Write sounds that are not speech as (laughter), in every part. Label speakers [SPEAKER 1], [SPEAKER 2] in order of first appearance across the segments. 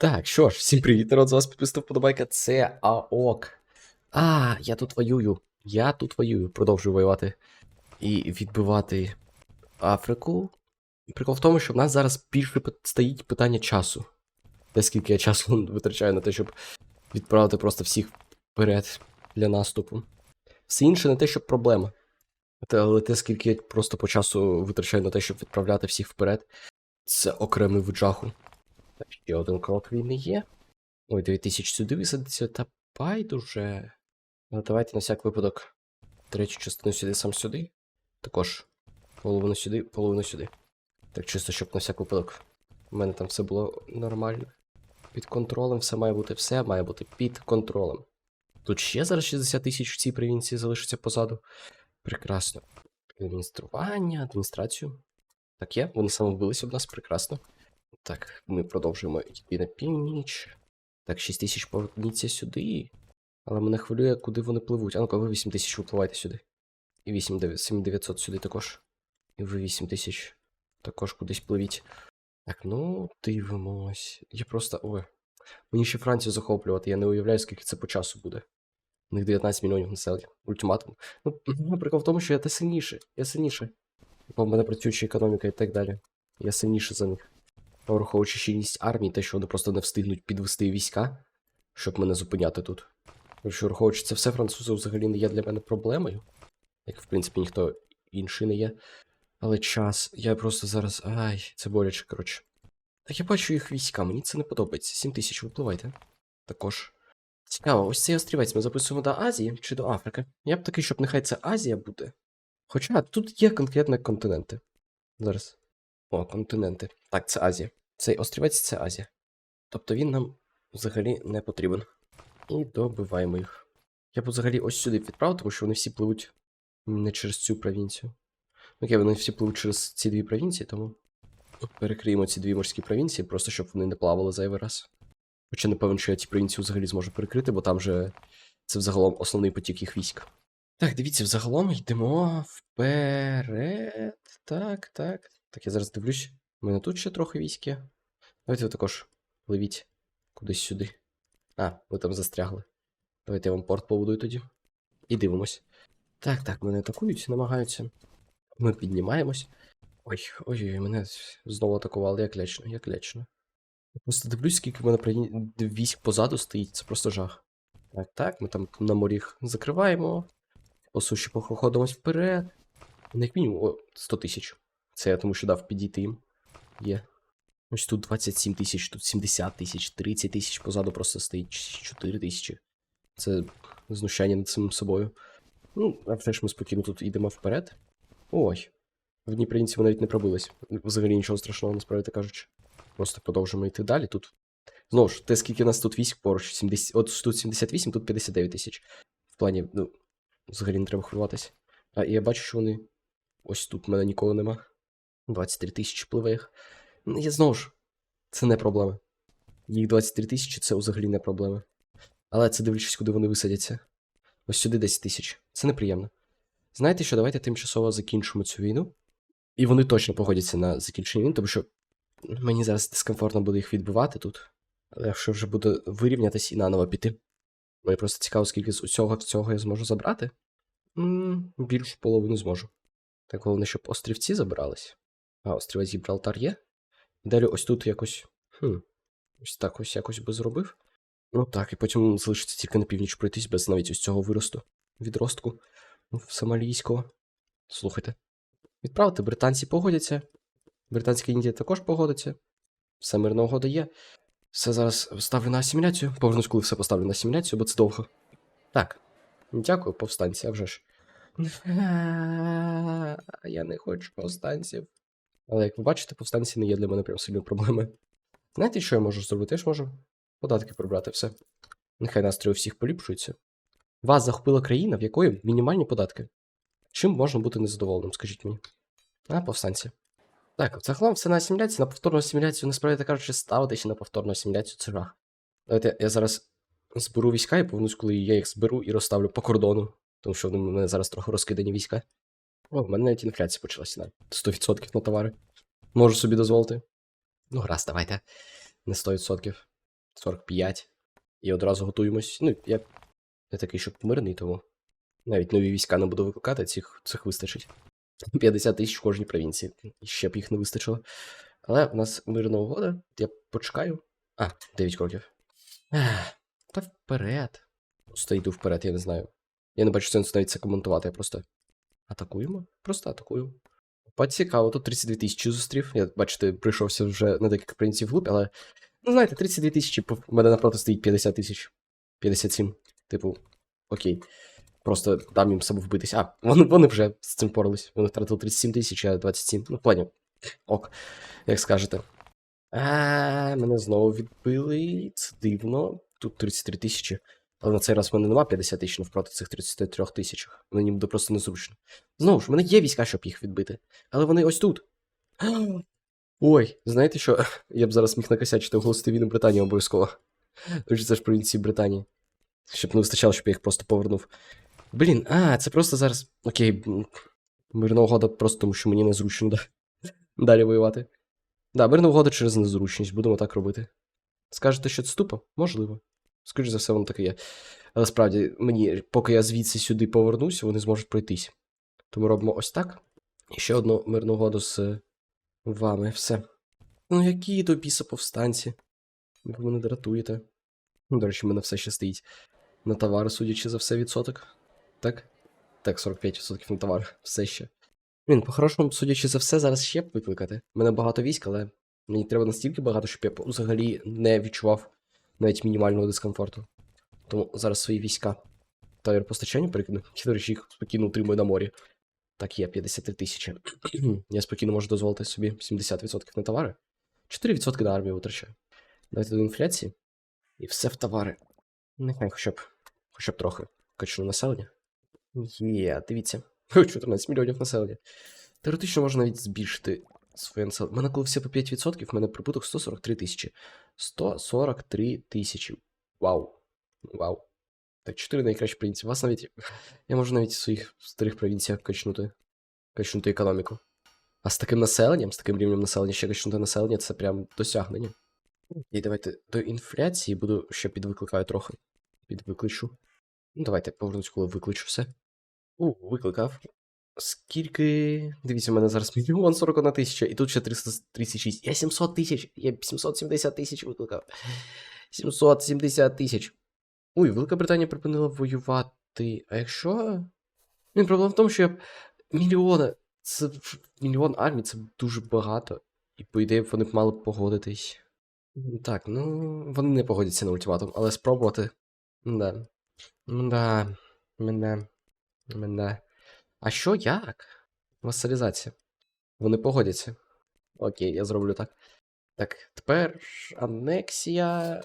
[SPEAKER 1] Так, що ж, всім привіт, народ, з вас підписав подобайка. Це АОК. А, я тут воюю. Я тут воюю. Продовжую воювати і відбивати Африку. Прикол в тому, що в нас зараз більше стоїть питання часу. Те, скільки я часу (laughs) витрачаю на те, щоб відправити просто всіх вперед для наступу. Все інше не те, що проблема. Але те, скільки я просто по часу витрачаю на те, щоб відправляти всіх вперед, це окремий вид Ще один крок війни є. Ой, 9000 сюди висадиться, та байдуже. Ну, давайте на всяк випадок третю частину сюди сам сюди. Також половину сюди, половину сюди. Так чисто, щоб на всяк випадок. У мене там все було нормально. Під контролем все має бути, все має бути під контролем. Тут ще зараз 60 тисяч в цій провінції залишиться позаду. Прекрасно. Адміністрування, адміністрацію. Так є, вони самовбилися в нас, прекрасно. Так, ми продовжуємо йти на північ. Так, 6 тисяч поверніться сюди. Але мене хвилює, куди вони пливуть. А ну-ка, ви 8 тисяч випливайте сюди. І 8 7900 сюди також. І ви 8 тисяч також кудись пливіть. Так, ну, дивимось. Я просто. Ой. Мені ще Францію захоплювати, я не уявляю, скільки це по часу буде. У них 19 мільйонів населення. Ультиматум. Ну, ну, прикол в тому, що я те сильніше. Я сильніше. Бо в мене працююча економіка і так далі. Я сильніше за них. Враховуючи щільність армії, те, що вони просто не встигнуть підвести війська, щоб мене зупиняти тут. Якщо враховуючи це все, французи взагалі не є для мене проблемою. Як, в принципі, ніхто інший не є. Але час, я просто зараз. Ай, це боляче, коротше. Так я бачу їх війська, мені це не подобається. 7 тисяч випливайте. Також. Цікаво, ось цей острівець ми записуємо до Азії чи до Африки. Я б такий, щоб нехай це Азія буде. Хоча тут є конкретні континенти. Зараз. О, континенти. Так, це Азія. Цей острівець це Азія. Тобто він нам взагалі не потрібен. І добиваємо їх. Я б взагалі ось сюди відправив, тому що вони всі пливуть не через цю провінцію. Окей, вони всі пливуть через ці дві провінції, тому перекриємо ці дві морські провінції, просто щоб вони не плавали зайвий раз. Хоча не певен, що я ці провінції взагалі зможу перекрити, бо там же це взагалом основний потік їх військ. Так, дивіться, взагалом йдемо вперед. Так, так. Так, я зараз дивлюсь. У мене тут ще трохи військ. Давайте ви також пливіть кудись сюди. А, ви там застрягли. Давайте я вам порт побудую тоді. І дивимось. Так, так, мене атакують, намагаються. Ми піднімаємось. Ой, ой, ой, мене знову атакували, як лячно, як лячно. Я просто дивлюсь, скільки в мене прині- військ позаду стоїть, це просто жах. Так, так, ми там на морі їх закриваємо. По суші проходимось вперед. Ну, Як мінімум, о, 100 тисяч. Це я тому що дав підійти їм. Є. Ось тут 27 тисяч, тут 70 тисяч, 30 тисяч позаду просто стоїть 4 тисячі. Це знущання над самим собою. Ну, а все ж ми спокійно тут йдемо вперед. Ой. В Дніпринці ми навіть не пробились. Взагалі нічого страшного, насправді кажучи. Просто продовжуємо йти далі. Тут. Знову ж, те, скільки у нас тут військ поруч, 70... от тут 78, тут 59 тисяч. В плані, ну, взагалі не треба хвилюватись. А і я бачу, що вони. Ось тут в мене нікого нема. 23 тисячі пливе їх. Ну, Я знову ж, це не проблема. Їх 23 тисячі це взагалі не проблема. Але це дивлячись, куди вони висадяться. Ось сюди 10 тисяч. Це неприємно. Знаєте що, давайте тимчасово закінчимо цю війну. І вони точно погодяться на закінчення війни, тому що мені зараз дискомфортно буде їх відбивати тут. Але якщо вже буде вирівнятись і наново піти. Мені просто цікаво, скільки з усього всього я зможу забрати. м більшу половину зможу. Так головне, щоб острівці забирались. А, острівець Гібралтар є. І далі ось тут якось. Хм. Ось так ось якось би зробив. Ну так, і потім залишиться тільки на північ пройтись без навіть ось цього виросту. Відростку сомалійського. Слухайте. Відправити, британці погодяться. Британська Індія також погодиться. Все мирна угода є. Все зараз ставлю на асиміляцію. Повернусь, коли все поставлю на асиміляцію, бо це довго. Так. Дякую, повстанці, а вже ж. (laughs) Я не хочу повстанців. Але як ви бачите, повстанці не є для мене прям сильною проблемою. Знаєте, що я можу зробити? Я ж можу податки прибрати все. Нехай настрій у всіх поліпшується. Вас захопила країна, в якої мінімальні податки. Чим можна бути незадоволеним, скажіть мені? А, повстанці. Так, загалом все на асиміляцію, на повторну асиміляцію, насправді так кажучи, ще на повторну асиміляцію це жах. Давайте я зараз зберу війська і повернусь, коли я їх зберу і розставлю по кордону, тому що вони в мене зараз трохи розкидані війська. О, в мене навіть інфляція почалася на 100% на товари. Можу собі дозволити. Ну, раз, давайте. Не 100%. 45. І одразу готуємось. Ну, я не такий, щоб мирний, тому навіть нові війська не буду викликати, цих, цих вистачить. 50 тисяч в кожній провінції. І ще б їх не вистачило. Але в нас мирна угода. Я почекаю. А, 9 кроків. Ех, Та вперед. Просто вперед, я не знаю. Я не бачу сенсу навіть це коментувати, я просто. Атакуємо? Просто атакуємо. Цікаво, тут 32 тисячі зустрів. Я, бачите, прийшовся вже на декілька провінцій вглуб, але. Ну, знаєте, 32 тисячі, в мене напроти стоїть 50 тисяч. 57. Типу, окей. Просто дам їм самовбитись. А, вони, вони вже з цим порались. Вони втратили 37 тисяч, а 27. Ну, поняв. Ок, як скажете. А, мене знову відбили. Це дивно. Тут 33 тисячі. Але на цей раз в мене нема 50 тисяч навпроти цих 33 тисяч. Мені буде просто незручно. Знову ж, в мене є війська, щоб їх відбити. Але вони ось тут. (gasps) Ой, знаєте що? (laughs) Я б зараз міг накосячити оголосити війну Британії обов'язково. Що це ж провінції Британії. Щоб не вистачало, щоб я їх просто повернув. Блін, а, це просто зараз. Окей, мирна угода просто тому, що мені незручно да. (laughs) далі воювати. Да, мирна угода через незручність, будемо так робити. Скажете, що це тупо? Можливо. Скоріше за все, воно таке є. Але справді, мені, поки я звідси сюди повернусь, вони зможуть пройтись. Тому робимо ось так. І ще одну мирну угоду з е, вами. Все. Ну, які до біса повстанці? Ви мене дратуєте. Ну, до речі, в мене все ще стоїть. На товари, судячи за все, відсоток. Так? Так, 45% на товар, все ще. Він, по-хорошому, судячи за все, зараз ще б викликати. У мене багато військ, але мені треба настільки багато, щоб я взагалі не відчував навіть мінімального дискомфорту. Тому зараз свої війська. Тавір постачання перекину. Я, їх спокійно утримую на морі. Так, є 53 тисячі. (clears throat) я спокійно можу дозволити собі 70% на товари. 4% на армію витрачаю. Давайте до інфляції. І все в товари. Нехай хоча б, хоча б трохи качну населення. Є, дивіться. (laughs) 14 мільйонів населення. Теоретично можна навіть збільшити своє населення. У мене коли все по 5%, в мене прибуток 143 тисячі. 143 тисячі. Вау. Вау. Так, 4 найкращі провінції. Вас навіть. Я можу навіть в своїх старих провінціях качнути. Качнути економіку. А з таким населенням, з таким рівнем населення, ще качнути населення це прям досягнення. І давайте до інфляції буду ще підвикликаю трохи. Підвикличу. Ну, давайте повернусь, коли викличу все. У, викликав. Скільки. Дивіться, у мене зараз мільйон 41 тисяча, і тут ще 336. Я 700 тисяч. Я 770 тисяч викликав. 770 тисяч. Ой, Велика Британія припинила воювати. А якщо. Він проблема в тому, що я. Мільйони. Це мільйон армій, це дуже багато. І по ідеї вони б мали погодитись. Так, ну. Вони не погодяться на ультиматум, але спробувати. Да. Да. Мене. Мене. А що як? Васалізація. Вони погодяться. Окей, я зроблю так. Так, тепер анексія.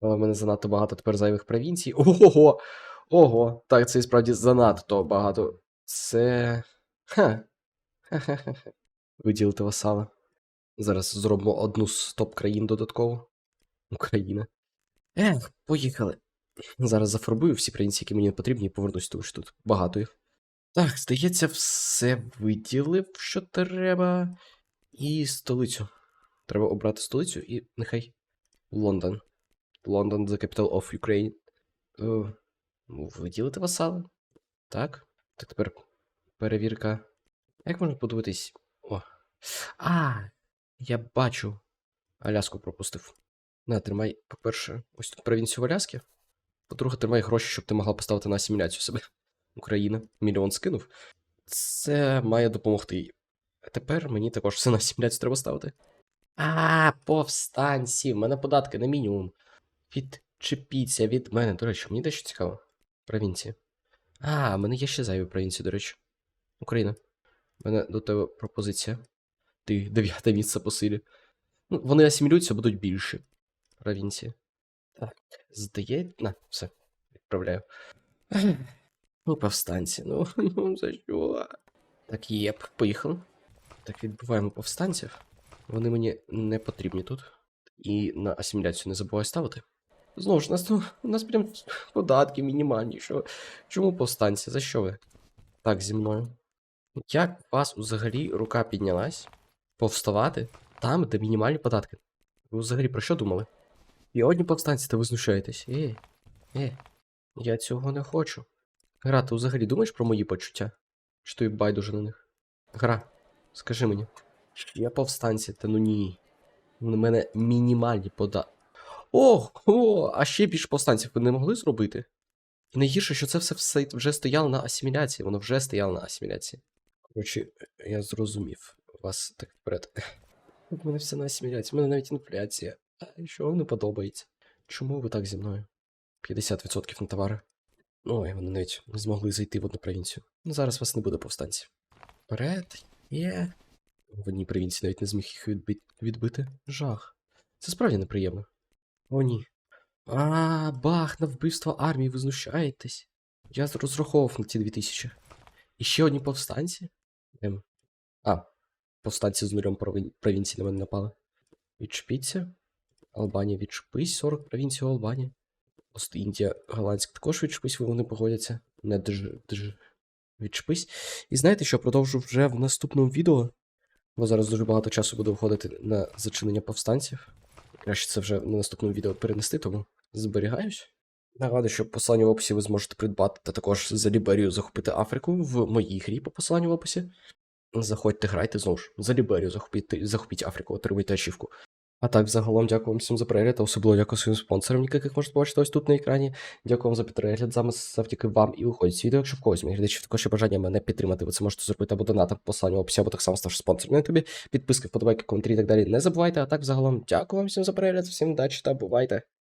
[SPEAKER 1] В мене занадто багато тепер зайвих провінцій. Ого! Ого! Так, це і справді занадто багато. Це. Ха. Ха-ха-ха. Виділити васала. Зараз зробимо одну з топ-країн додатково. Україна. Ех, поїхали. Зараз зафарбую всі провінції, які мені потрібні, і повернусь, тому що тут багато їх. Так, здається, все виділив, що треба. І столицю. Треба обрати столицю і нехай Лондон. Лондон the capital of Ukraine. Ну, виділити васали. Так. Так тепер перевірка. Як можна подивитись? О. А, я бачу. Аляску пропустив. На, тримай, по-перше, ось тут провінцію в Аляскі. По-друге, тримай гроші, щоб ти могла поставити на асиміляцію себе. Україна. Мільйон скинув. Це має допомогти. тепер мені також все на асиміляцію треба ставити. А, повстанці, в мене податки на мінімум. Відчепіться від мене. До речі, мені дещо цікаво. Провінції. А, в мене є ще зайві провінції, до речі. Україна. У мене до тебе пропозиція. Ти дев'яте місце по силі. Ну, вони асимілюються, будуть більші. Провінції. Так, здається. На, все, відправляю. Ну, повстанці, ну, (laughs) ну за що? Так, єп, поїхали. Так, відбиваємо повстанців. Вони мені не потрібні тут. І на асиміляцію не забувай ставити. Знову ж, у нас, у нас прям податки мінімальні. Що? Чому повстанці? За що ви? Так, зі мною. Як у вас взагалі рука піднялась повставати там, де мінімальні податки? Ви взагалі про що думали? І одні повстанці, та ви знущаєтесь. Е, е, я цього не хочу. Гра, ти взагалі думаєш про мої почуття? Чи тобі байдуже на них? Гра, скажи мені. Я повстанці, та ну ні. У мене мінімальні пода. О, а ще більше повстанців ви не могли зробити? І найгірше, що це все, все вже стояло на асиміляції, воно вже стояло на асиміляції. Коротше, я зрозумів вас так вперед. У мене все на асиміляції, у мене навіть інфляція. А що вам не подобається? Чому ви так зі мною? 50% на товари. Ой, вони навіть не змогли зайти в одну провінцію. Ну зараз вас не буде повстанців. Вперед, є. В одній провінції навіть не зміг їх відби... відбити. Жах. Це справді неприємно. О, ні. А, бах, на вбивство армії, ви знущаєтесь. Я розраховував на ті 2000. І ще одні повстанці? Ем. А, повстанці з нулем провін- провінцій на мене напали. Відчепіться. Албанія відчепись, 40 провінцій Албанії. Ост-Індія, Голландська також відчепись, вони погодяться. Не дж, дж. Відчепись. І знаєте що, продовжу вже в наступному відео. Бо зараз дуже багато часу буде входити на зачинення повстанців. Краще це вже на наступному відео перенести, тому зберігаюсь. Нагадую, що посилання в описі ви зможете придбати та також за Ліберію захопити Африку в моїй грі по посиланню в описі. Заходьте, грайте знову ж. За Ліберію захопіть, захопіть Африку, отримуйте ачівку. А так, загалом, дякую вам всім за перегляд, особливо дякую своїм спонсорам, яких можете бачити ось тут на екрані. Дякую вам за перегляд. Заме завдяки вам і виходить відео. Якщо в когось глядачів також є бажання мене підтримати, ви це можете зробити або донатом по посиланню в описі, або так само ставши спонсором на ютубі. Підписки, вподобайки, коментарі і так далі. Не забувайте. А так, загалом, дякую вам всім за перегляд, всім удачі та бувайте.